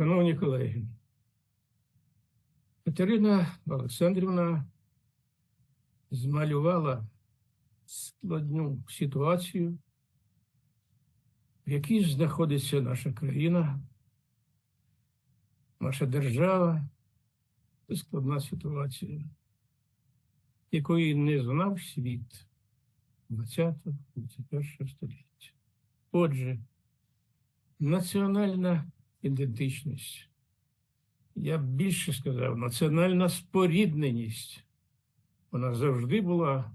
Шановні колеги, Катерина Олександрівна змалювала складну ситуацію, в якій знаходиться наша країна, наша держава. Це складна ситуація, якої не знав світ 20-21 століття. Отже, національна ідентичність. Я б більше сказав, національна спорідненість. Вона завжди була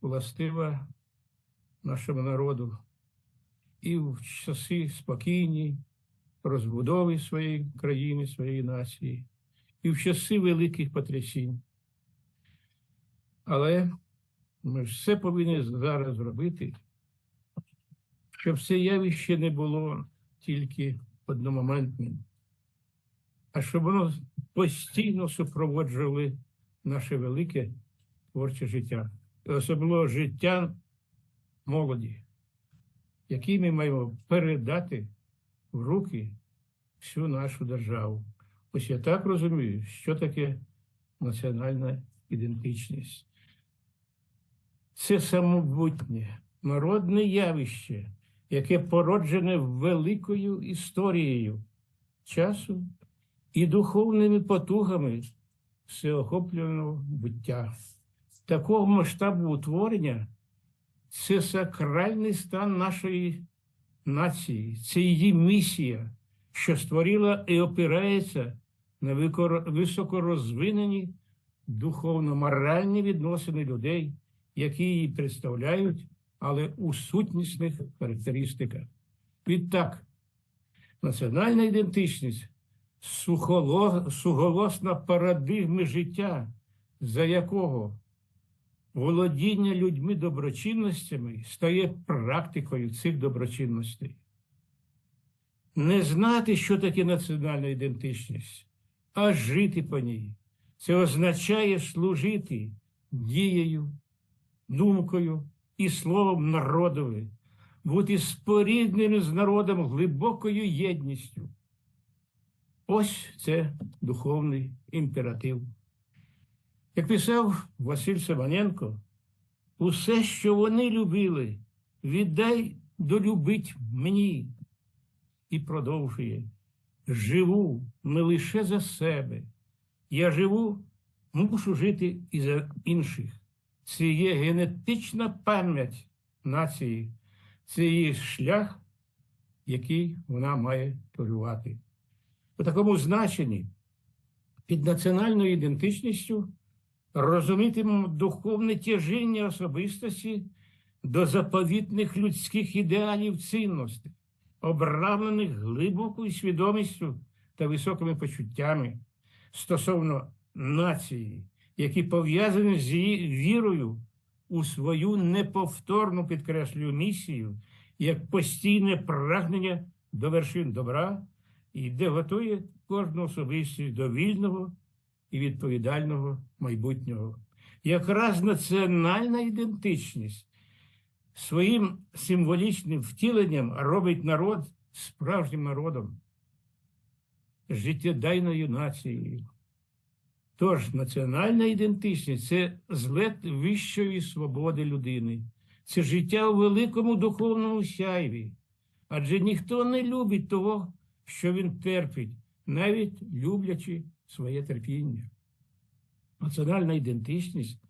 властива нашому народу і в часи спокійні розбудови своєї країни, своєї нації, і в часи великих потрясінь. Але ми все повинні зараз зробити, щоб це явище не було тільки одномоментним, а щоб воно постійно супроводжувало наше велике творче життя, особливо життя молоді, якій ми маємо передати в руки всю нашу державу. Ось я так розумію, що таке національна ідентичність. Це самобутнє, народне явище, яке породжене великою історією часу і духовними потугами всеохоплюваного буття. Такого масштабу утворення це сакральний стан нашої нації, це її місія, що створила і опирається на високорозвинені духовно-моральні відносини людей, які її представляють але у сутнісних характеристиках. Відтак, національна ідентичність суголосна парадигми життя, за якого володіння людьми доброчинностями стає практикою цих доброчинностей. Не знати, що таке національна ідентичність, а жити по ній. Це означає служити дією, думкою, і словом народові, бути спорідненим з народом глибокою єдністю. Ось це духовний імператив. Як писав Василь Семененко, усе, що вони любили, віддай долюбить мені. І продовжує. Живу не лише за себе. Я живу, мушу жити і за інших це є генетична пам'ять нації, це є шлях, який вона має торювати. У такому значенні під національною ідентичністю розумітимемо духовне тяжіння особистості до заповітних людських ідеалів цінностей, обрамлених глибокою свідомістю та високими почуттями стосовно нації які пов'язані з її вірою у свою неповторну підкреслюю місію, як постійне прагнення до вершин добра, і де готує кожну особистість до вільного і відповідального майбутнього. Якраз національна ідентичність своїм символічним втіленням робить народ справжнім народом, життєдайною нацією. Тож національна ідентичність це злет вищої свободи людини, це життя у великому духовному сяйві. Адже ніхто не любить того, що він терпить, навіть люблячи своє терпіння. Національна ідентичність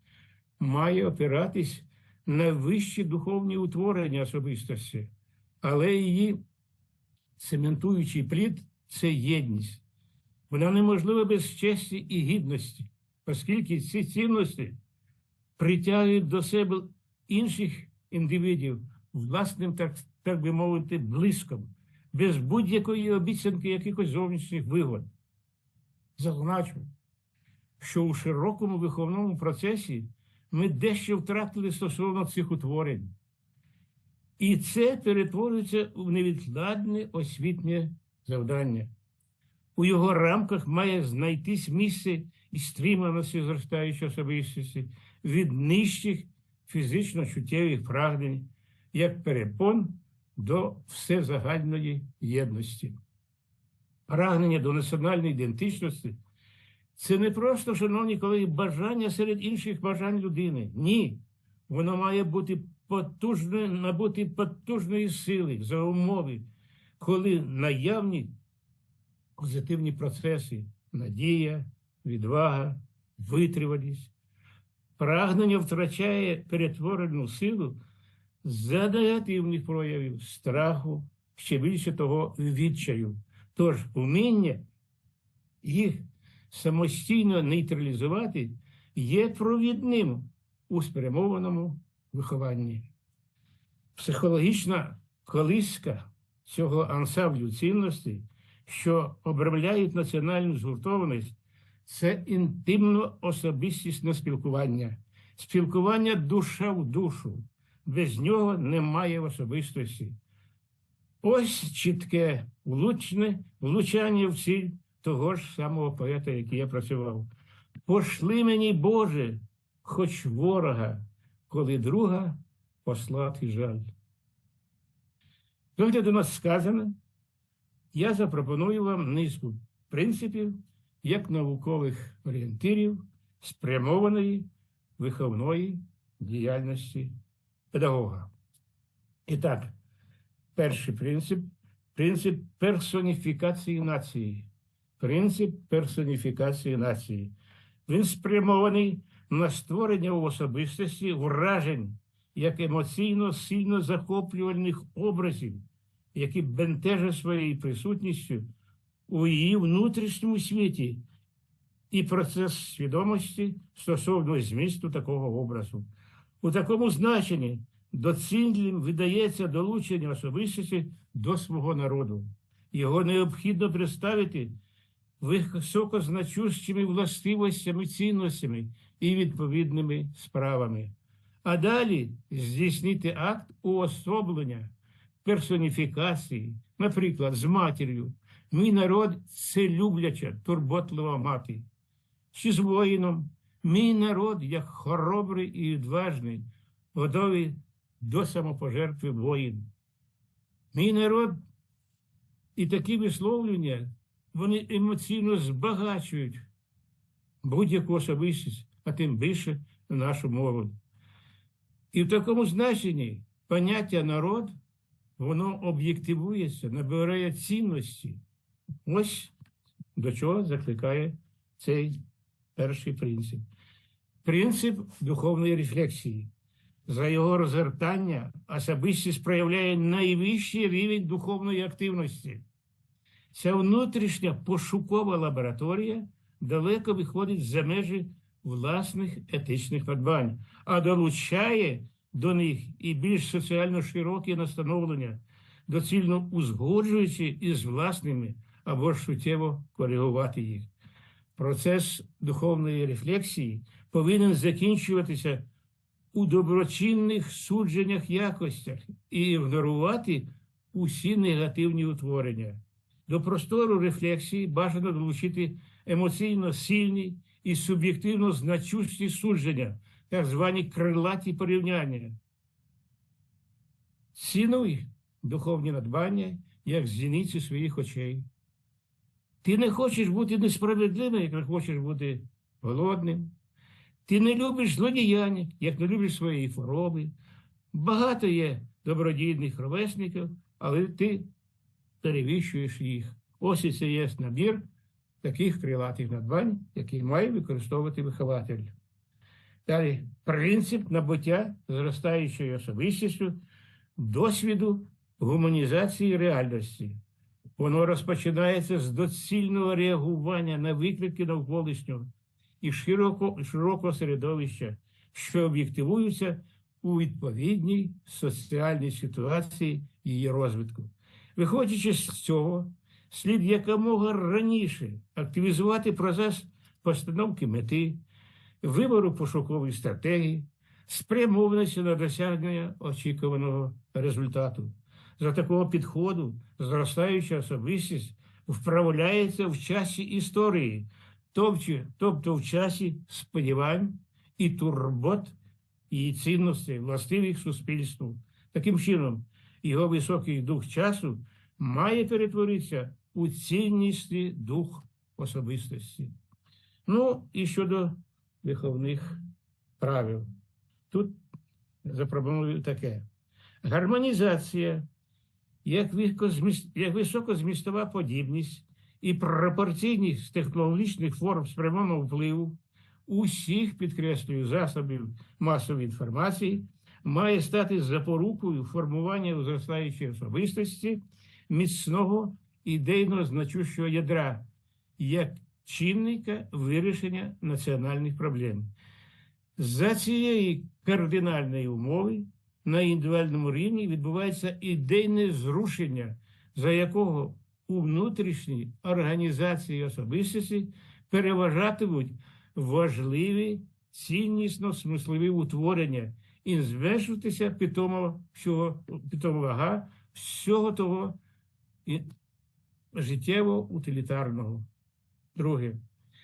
має опиратись на вищі духовні утворення особистості, але її цементуючий плід це єдність. Вона неможлива без честі і гідності, оскільки ці цінності притягують до себе інших індивідів власним, так, так би мовити, блиском, без будь-якої обіцянки якихось зовнішніх вигод. Зазначу, що у широкому виховному процесі ми дещо втратили стосовно цих утворень. І це перетворюється в невідкладне освітнє завдання у його рамках має знайтись місце і стриманості зростаючої особистості від нижчих фізично чуттєвих прагнень, як перепон до всезагальної єдності. прагнення до національної ідентичності це не просто, шановні колеги, бажання серед інших бажань людини. Ні. Воно має бути потужною, набути потужної сили за умови, коли наявні позитивні процеси, надія, відвага, витривалість. Прагнення втрачає перетворену силу за негативних проявів страху, ще більше того, відчаю. Тож вміння їх самостійно нейтралізувати є провідним у спрямованому вихованні. Психологічна колиска цього ансамблю цінностей, що обрамляють національну згуртованість, це інтимно особистісне спілкування, спілкування душа в душу. Без нього немає особистості. Ось чітке, влучне влучання в ціль того ж самого поета, який я працював. Пошли мені, Боже, хоч ворога, коли друга послати жаль. Коли до нас сказано, я запропоную вам низку принципів як наукових орієнтирів спрямованої виховної діяльності педагога. І так, перший принцип принцип персоніфікації нації. Принцип персоніфікації нації. Він спрямований на створення у особистості вражень як емоційно сильно захоплювальних образів, які бентежать своєю присутністю у її внутрішньому світі і процес свідомості стосовно змісту такого образу. У такому значенні доцільним видається долучення особистості до свого народу. Його необхідно представити високозначущими властивостями, цінностями і відповідними справами. А далі здійснити акт уособлення, персоніфікації, наприклад, з матір'ю. Мій народ це любляча, турботлива мати. Чи з воїном, мій народ, як хоробрий і відважний, готовий до самопожертви воїн. Мій народ і такі висловлення, вони емоційно збагачують будь-яку особистість, а тим більше нашу молодь. І в такому значенні поняття народ, воно об'єктивується, набирає цінності. Ось до чого закликає цей перший принцип. Принцип духовної рефлексії. За його розгортання особистість проявляє найвищий рівень духовної активності. Ця внутрішня пошукова лабораторія далеко виходить за межі власних етичних надбань, а долучає до них і більш соціально широкі настановлення, доцільно узгоджуючи із власними або ж суттєво коригувати їх. Процес духовної рефлексії повинен закінчуватися у доброчинних судженнях якостях і ігнорувати усі негативні утворення. До простору рефлексії бажано долучити емоційно сильні і суб'єктивно значущі судження, так звані крилаті порівняння. Цінуй духовні надбання як зіниці своїх очей. Ти не хочеш бути несправедливим, як не хочеш бути голодним. Ти не любиш злодіяння, як не любиш своєї хвороби. Багато є добродійних ровесників, але ти перевіщуєш їх. Ось і це є набір таких крилатих надбань, які має використовувати вихователь. Далі принцип набуття зростаючою особистістю, досвіду гуманізації реальності. Воно розпочинається з доцільного реагування на виклики навколишнього і широко, широкого середовища, що об'єктивуються у відповідній соціальній ситуації її розвитку. Виходячи з цього, слід якомога раніше активізувати процес постановки мети, вибору пошукової стратегії, спрямованості на досягнення очікуваного результату. За такого підходу зростаюча особистість вправляється в часі історії, тобто в часі сподівань і турбот і цінностей, властивих суспільству. Таким чином, його високий дух часу має перетворитися у цінності дух особистості. Ну і щодо виховних правил. Тут запропоную таке: гармонізація, як, високозмістова подібність і пропорційність технологічних форм спрямованого впливу усіх, підкреслюю, засобів масової інформації має стати запорукою формування зростаючої особистості міцного ідейно значущого ядра як чинника вирішення національних проблем. За цієї кардинальної умови на індивідуальному рівні відбувається ідейне зрушення, за якого у внутрішній організації особистості переважатимуть важливі ціннісно-смислові утворення і зменшуватися питомо, всього, питома вага всього того життєво-утилітарного. Друге,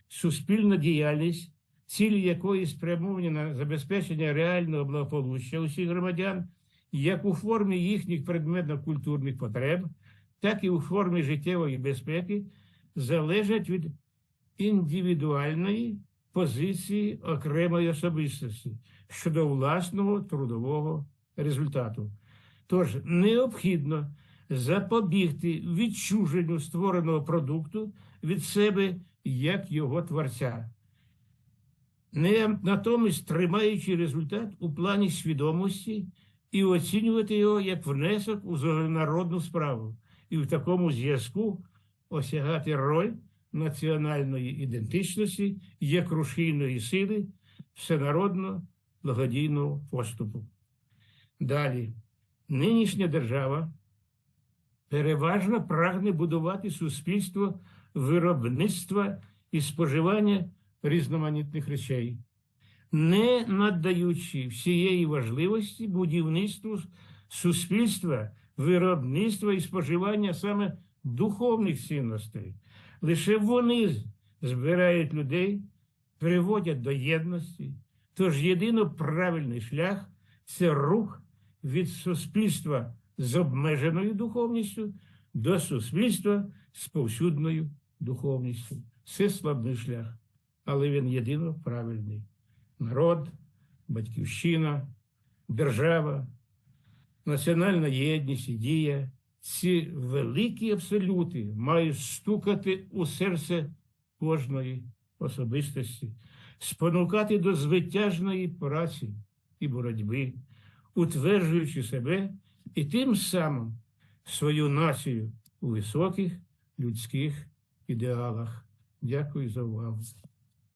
суспільна діяльність, цілі якої спрямовані на забезпечення реального благополуччя усіх громадян, як у формі їхніх предметно-культурних потреб, так і у формі життєвої безпеки, залежать від індивідуальної позиції окремої особистості щодо власного трудового результату. Тож необхідно запобігти відчуженню створеного продукту від себе як його творця, не натомість тримаючи результат у плані свідомості і оцінювати його як внесок у загальнонародну справу, і в такому зв'язку осягати роль національної ідентичності як рушійної сили всенародно благодійного поступу. Далі, нинішня держава переважно прагне будувати суспільство виробництва і споживання різноманітних речей, не надаючи всієї важливості будівництву суспільства, виробництва і споживання саме духовних цінностей. Лише вони збирають людей, приводять до єдності. Тож єдино правильний шлях це рух від суспільства з обмеженою духовністю до суспільства з повсюдною духовністю. Це складний шлях, але він єдино правильний. Народ, батьківщина, держава, національна єдність і дія. Ці великі абсолюти мають стукати у серце кожної особистості, спонукати до звитяжної праці і боротьби, утверджуючи себе і тим самим свою націю у високих людських ідеалах. Дякую за увагу.